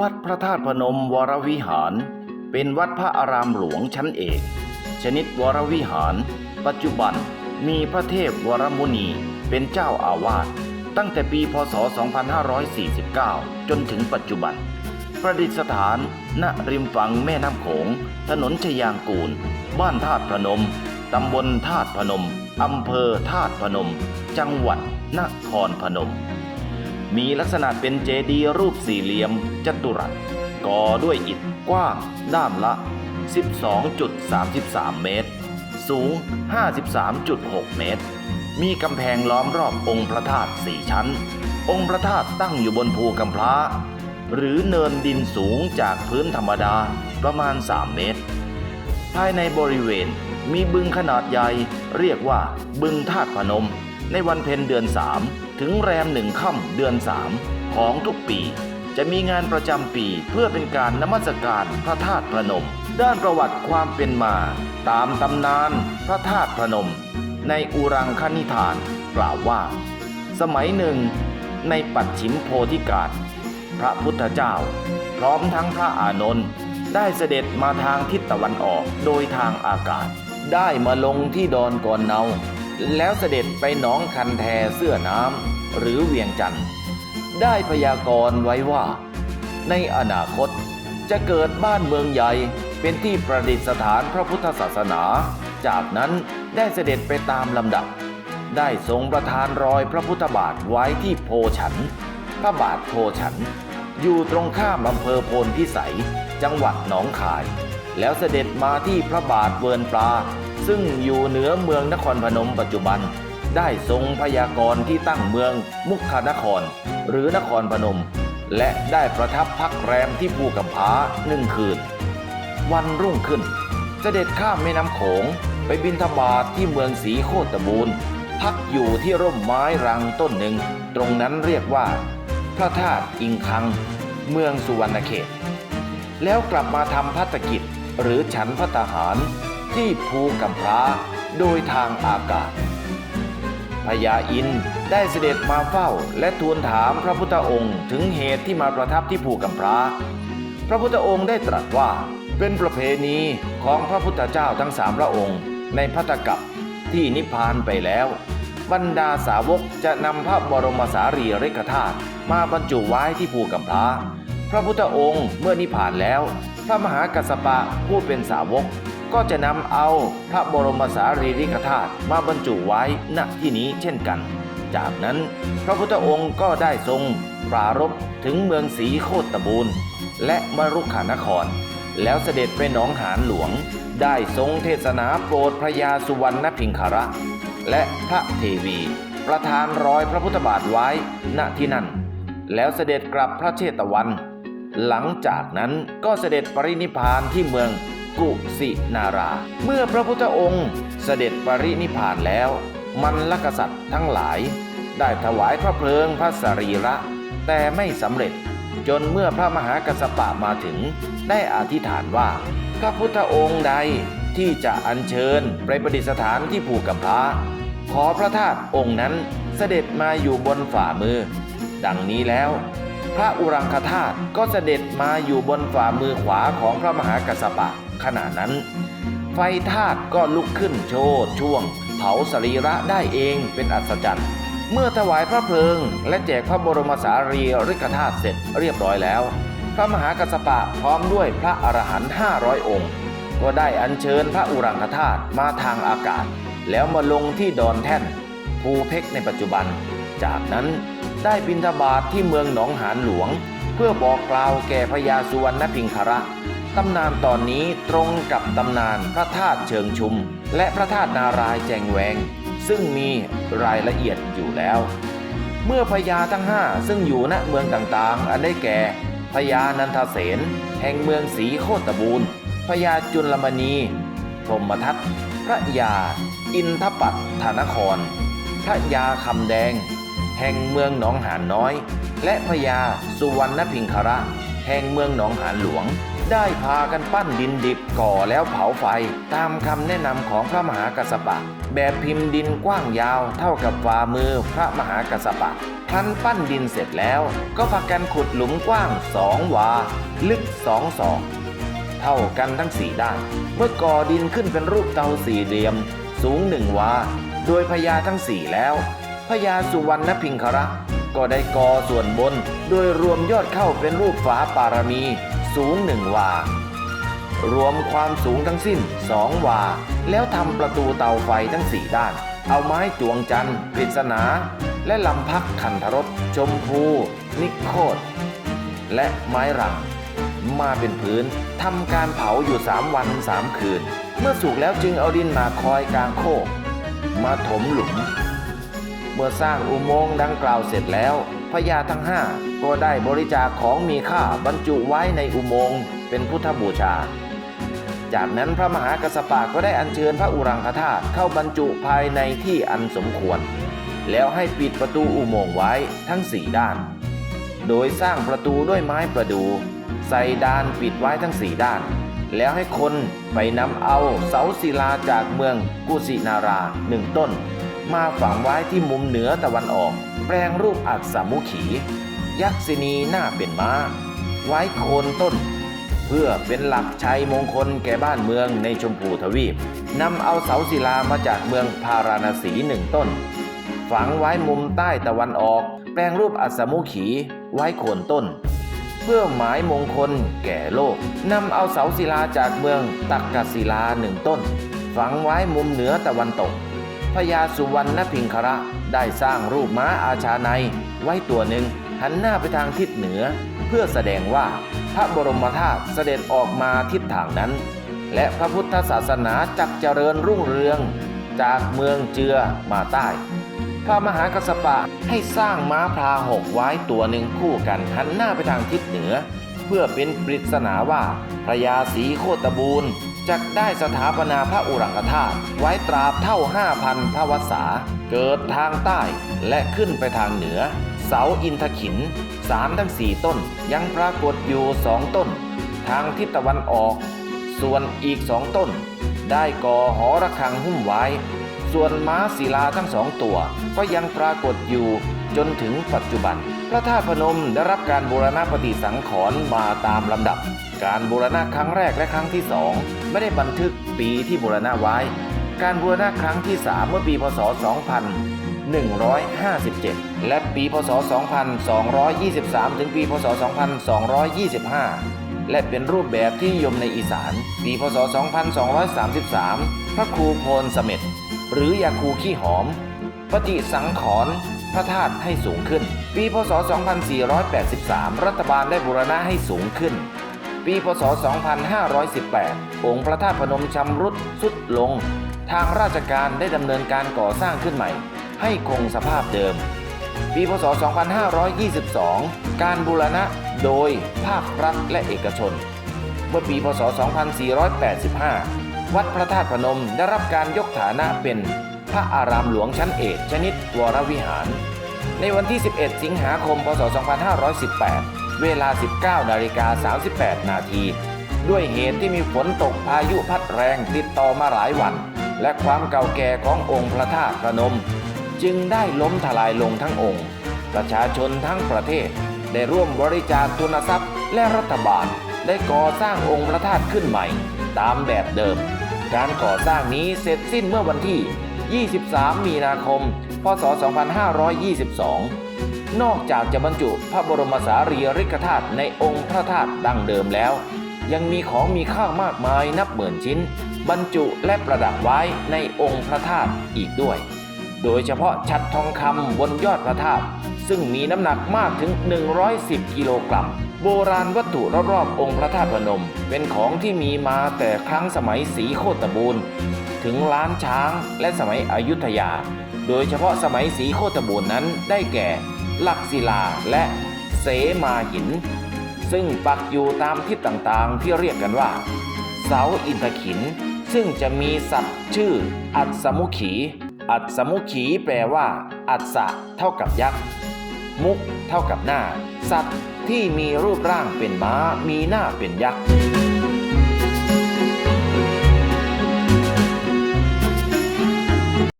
วัดพระธาตุพนมวรวิหาร เป็นวัดพระอารามหลวงชั้นเอก ชนิดวรวิหาร ปัจจุบันมีพระเทพวรมุนีเป็นเจ้าอาวาสตั้งแต่ปีพศ 2549 จนถึงปัจจุบัน ประดิษฐานณริมฝั่งแม่น้ำโขง ถนนชยางกูล บ้านธาตุพนม ตำบลธาตุพนม อำเภอธาตุพนม จังหวัดนครพนม มีลักษณะเป็นเจดีย์รูปสี่เหลี่ยมจัตุรัสก่อด้วยอิฐกว้างด้านละ 12.33 เมตร สูง 53.6 เมตร มีกำแพงล้อมรอบองค์พระธาตุสี่ชั้น องค์พระธาตุตั้งอยู่บนภูกำพร้า หรือเนินดินสูงจากพื้นธรรมดาประมาณ 3 เมตร ภายในบริเวณมีบึงขนาดใหญ่เรียกว่าบึงธาตุพนม ในวันเพ็ญเดือน 3 ถึงแรมหนึ่งค่ำเดือน 3 ของทุกปี จะมีงานประจำปีเพื่อเป็นการนมัสการพระธาตุพนม ด้านประวัติความเป็นมา ตามตำนานพระธาตุพนม ในอุรังคณิธานกล่าวว่า สมัยหนึ่ง ในปัจฉิมโพธิกาลพระพุทธเจ้า พร้อมทั้งพระอานนท์ได้เสด็จมาทางทิศตะวันออกโดยทางอากาศ ได้มาลงที่ดอนก่อนเนา แล้วเสด็จไปหนองคันแทเสื้อน้ำหรือเวียงจันทร์ได้พยากรณ์ไว้ว่า ในอนาคตจะเกิดบ้านเมืองใหญ่เป็นที่ประดิษฐานพระพุทธศาสนา จากนั้นได้เสด็จไปตามลำดับ ได้ทรงประทานรอยพระพุทธบาทไว้ที่โพฉัน พระบาทโพฉัน อยู่ตรงข้ามอำเภอโพนพิสัย จังหวัดหนองคาย แล้วเสด็จมาที่พระบาทเวิร์นปลา ซึ่งอยู่เหนือเมืองนครพนมปัจจุบัน ได้ทรงพยากรณ์ที่ตั้งเมืองมุขานคร หรือนครพนม และได้ประทับพักแรมที่ภูกำพร้าหนึ่งคืน วันรุ่งขึ้น เสด็จข้ามแม่น้ำโขงไปบินธบาตทที่เมืองศรีโคตบูรณ์พักอยู่ที่ร่มไม้รังต้นหนึ่ง ตรงนั้นเรียกว่า พระธาตุอิงคัง เมืองสุวรรณเขต แล้วกลับมาทำพัฒกิจหรือฉันพัตหาร ที่ภูกำพร้าโดยทางอากาศพญาอินได้เสด็จมาเฝ้าและทูลถามพระพุทธองค์ถึงเหตุที่มาประทับที่ภูกำพร้าพระพุทธองค์ได้ตรัสว่าเป็นประเพณีของพระพุทธเจ้าทั้งสามพระองค์ ในพัตตกับที่นิพพานไปแล้ว บรรดาสาวกจะนำพระบรมสารีริกธาตุมาบรรจุไว้ที่ภูกำพร้าพระพุทธองค์เมื่อนิพพานแล้ว พระมหากัสสปะผู้เป็นสาวก ก็จะนำเอาพระบรมสารีริกธาตุมาบรรจุไว้ณที่นี้เช่นกัน จากนั้นพระพุทธองค์ก็ได้ทรงปรารภถึงเมืองศรีโคตบูรณ์และมรุขานคร แล้วเสด็จไปหนองหานหลวง ได้ทรงเทศนาโปรดพระยาสุวรรณพิงคาระ และพระเทวี ประทานรอยพระพุทธบาทไว้ณที่นั่น แล้วเสด็จกลับพระเชตวัน หลังจากนั้นก็เสด็จปรินิพานที่เมือง กุสินารา เมื่อพระพุทธองค์เสด็จปรินิพานแล้ว มันลกษัตริย์ทั้งหลาย ได้ถวายพระเพลิงพระสรีระ แต่ไม่สำเร็จ จนเมื่อพระมหากัสปะมาถึง ได้อธิษฐานว่าพระพุทธองค์ใดที่จะอัญเชิญไปประดิษฐานที่ภูกำพร้าขอพระธาตุองค์นั้นเสด็จมาอยู่บนฝ่ามือ ดังนี้แล้ว พระอุรังคธาตุก็เสด็จมาอยู่บนฝ่ามือขวาของพระมหากัสสปะ ขณะนั้น ไฟธาตุก็ลุกขึ้นโชดช่วง เผาสรีระได้เองเป็นอัศจรรย์ เมื่อถวายพระเพลิง และแจกพระบรมสารีริกธาตุเสร็จเรียบร้อยแล้ว พระมหากัสสปะพร้อมด้วยพระอรหันต์500 องค์ ก็ได้อัญเชิญพระอุรังคธาตุมาทางอากาศ แล้วมาลงที่ดอนแท่นภูเพกในปัจจุบัน จากนั้นได้บินทบาทที่เมืองหนองหานหลวง เพื่อบอกกล่าวแก่พญาสุวรรณพิงคระ ตำนานตอนนี้ตรงกับตำนานพระธาตุเชิงชุม และพระธาตุนารายแจงแวง ซึ่งมีรายละเอียดอยู่แล้ว เมื่อพญาทั้งห้าซึ่งอยู่ณเมืองต่างๆ อันได้แก่พญานันทเสนแห่งเมืองศรีโคตบูรณ์พญาจุลมณีพรมทัตพระยา อินทปัตฐานคร พระยาคำแดง แห่งเมืองหนองหานน้อย และพญาสุวรรณพิงคระ แห่งเมืองหนองหานหลวง ได้พากันปั้นดินดิบก่อแล้วเผาไฟ ตามคำแนะนำของพระมหากัสสปะ แบบพิมพ์ดินกว้างยาวเท่ากับฝ่ามือพระมหากัสสปะครั้นปั้นดินเสร็จแล้ว ก็พากันขุดหลุมกว้างสองวา ลึกสองศอกเท่ากันทั้งสี่ด้าน เมื่อก่อดินขึ้นเป็นรูปเตาสี่เหลี่ยม สูงหนึ่งวา โดยพญาทั้งสี่แล้วพญาสุวรรณพิงคระก็ได้ก่อส่วนบน โดยรวมยอดเข้าเป็นรูปฝาปารมี สูงหนึ่งวา รวมความสูงทั้งสิ้นสองวา แล้วทำประตูเตาไฟทั้งสี่ด้าน เอาไม้จวงจันทร์ปริศนา และลำพักขันธรสชมพู นิโคตและไม้รังมาเป็นพื้นทำการเผาอยู่สามวันสามคืน เมื่อสุกแล้วจึงเอาดินมาคอยกลางโคก มาถมหลุม เมื่อสร้างอุโมงค์ดังกล่าวเสร็จแล้ว พญาทั้งห้าก็ได้บริจาคของมีค่าบรรจุไว้ในอุโมงค์เป็นพุทธบูชา จากนั้นพระมหากัสสปะก็ได้อัญเชิญพระอุรังคธาตุเข้าบรรจุภายในที่อันสมควร แล้วให้ปิดประตูอุโมงค์ไว้ทั้งสี่ด้าน โดยสร้างประตูด้วยไม้ประดู ใส่ดานปิดไว้ทั้งสี่ด้าน แล้วให้คนไปนำเอาเสาศิลาจากเมืองกุสินาราหนึ่งต้น มาฝังไว้ที่มุมเหนือตะวันออก แปลงรูปอักษมุขี ยักษินีหน้าเป็นม้า ไว้โคนต้น เพื่อเป็นหลักชัยมงคลแก่บ้านเมืองในชมพูทวีปนำเอาเสาศิลามาจากเมืองพาราณสีหนึ่งต้น ฝังไว้มุมใต้ตะวันออก แปลงรูปอัสมุขีไว้โคนต้น เพื่อหมายมงคลแก่โลกนำเอาเสาศิลาจากเมืองตักกศิลาหนึ่งต้น ฝังไว้มุมเหนือตะวันตก พญาสุวรรณพิงคระได้สร้างรูปม้าอาชาในไว้ตัวหนึ่งหันหน้าไปทางทิศเหนือ เพื่อแสดงว่าพระบรมธาตุเสด็จออกมาทิศทางนั้น และพระพุทธศาสนาจักเจริญรุ่งเรืองจากเมืองเจือมาใต้ พระมหากัสปะให้สร้างม้าพราหกไว้ตัวหนึ่งคู่กันหันหน้าไปทางทิศเหนือ เพื่อเป็นปริศนาว่าพระยาศรีโคตบูรณ์ จักได้สถาปนาพระอุรังคธาตุไว้ตราบเท่าห้าพันพระวษาเกิดทางใต้และขึ้นไปทางเหนือ เสาอินทขินสามทั้งสี่ต้นยังปรากฏอยู่สองต้น ทางทิศตะวันออก ส่วนอีกสองต้น ได้ก่อหอระฆังหุ้มไว้ ส่วนม้าศิลาทั้งสองตัว ก็ยังปรากฏอยู่จนถึงปัจจุบัน พระธาตุพนมได้รับการบูรณะปฏิสังขรณ์มาตามลำดับ การบูรณะครั้งแรกและครั้งที่สองไม่ได้บันทึกปีที่บูรณะไว้ การบูรณะครั้งที่สามเมื่อปีพศ 2157 และปีพศ 2223 ถึงปีพศ 2225 และเป็นรูปแบบที่นิยมในอีสาน ปีพศ 2233 พระครูโพนเสม็ดหรือยาคูขี้หอม ปฏิสังขรณ์พระธาตุให้สูงขึ้น ปีพศ 2483 รัฐบาลได้บูรณะให้สูงขึ้น ปีพศ 2518 องค์พระธาตุพนมชำรุดสุดลง ทางราชการได้ดำเนินการก่อสร้างขึ้นใหม่ ให้คงสภาพเดิม ปีพศ 2522 การบูรณะโดยภาครัฐและเอกชน เมื่อปีพศ 2485 วัดพระธาตุพนมได้รับการยกฐานะเป็นพระอารามหลวงชั้นเอกชนิดวรวิหาร ในวันที่ 11 สิงหาคม พศ 2518 เวลา 19นาฬิกา38 นาที ด้วยเหตุที่มีฝนตกพายุพัดแรงติดต่อมาหลายวัน และความเก่าแก่ขององค์พระธาตุพระนม จึงได้ล้มทลายลงทั้งองค์ ประชาชนทั้งประเทศ ได้ร่วมบริจาคทุนทรัพย์และรัฐบาล ได้ก่อสร้างองค์พระธาตุขึ้นใหม่ ตามแบบเดิม การก่อสร้างนี้เสร็จสิ้นเมื่อวันที่ 23 มีนาคม พศ 2522 นอกจากจะบรรจุพระบรมสารีริกธาตุในองค์พระธาตุดั้งเดิมแล้ว ยังมีของมีค่ามากมายนับหมื่นชิ้น บรรจุและประดับไว้ในองค์พระธาตุอีกด้วย โดยเฉพาะฉัดทองคำบนยอดพระธาตุซึ่งมีน้ำหนักมากถึง 110 กิโลกรัม โบราณวัตถุรอบๆองค์พระธาตุพนม เป็นของที่มีมาแต่ครั้งสมัยศรีโคตบูรณ์ ถึงล้านช้าง และสมัยอยุธยา โดยเฉพาะสมัยศรีโคตบูรนั้นได้แก่ หลักศิลาและเสมาหิน ซึ่งปักอยู่ตามทิศต่างๆ ที่เรียกกันว่า เสาอินทขิน ซึ่งจะมีสัตว์ชื่อ อัศมุขี อัศมุขีแปลว่า อัศะเท่ากับยักษ์มุกเท่ากับหน้า สัตว์ที่มีรูปร่างเป็นม้ามีหน้าเป็นยักษ์